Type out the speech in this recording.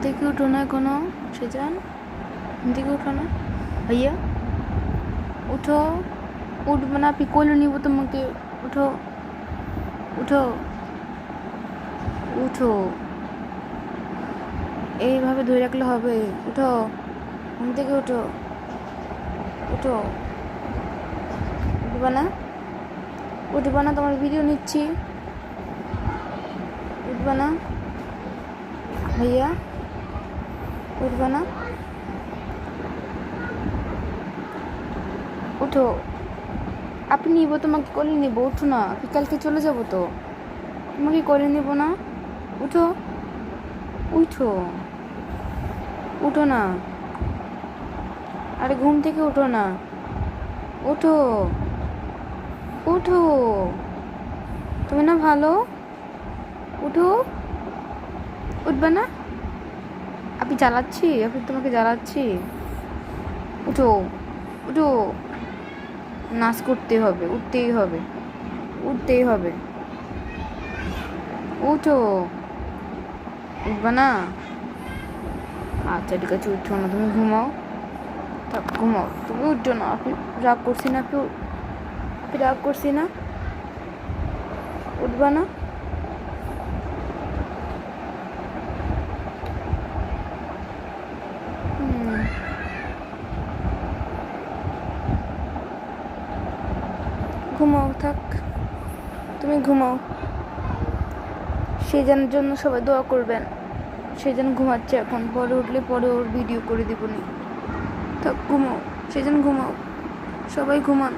থেকে উঠো না কোনো সেজান ঘুম থেকে উঠো না ভাইয়া উঠো উঠবে না কোলে নিব তোমাকে উঠো উঠো উঠো এইভাবে ধরে রাখলে হবে উঠো ঘুম থেকে উঠো উঠো উঠবা না উঠবা না তোমার ভিডিও নিচ্ছি উঠবা না ভাইয়া উঠবা না। উঠো। আপনি নিব, তোমাকে করে নিব, উঠো না। বিকালকে চলে যাব তো। তোমাকে করে নিব না। উঠো। উঠো। উঠো না। আরে ঘুম থেকে উঠো না। উঠো। উঠো। তুমি না ভালো? উঠো। উঠবে না? আপনি জ্বালাচ্ছি আপনি তোমাকে জ্বালাচ্ছি। উঠো উঠো। নাচ করতে হবে, উঠতেই হবে উঠতেই হবে। উঠো। উঠবে না? আচ্ছা ঠিক আছে, উঠো না, তুমি ঘুমাও। ঘুমাও। তুমি উঠো না আপনি রাগ করছি না আপনি রাগ করছি না। উঠবা না? ঘুমাও, থাক। তুমি ঘুমাও। সেজানের জন্য সবাই দোয়া করবেন। সে যেন ঘুমাচ্ছে এখন। পরে উঠলে পরে ওর ভিডিও করে দেবনি থাক, ঘুমাও। সেজন ঘুমাও। সবাই ঘুমান।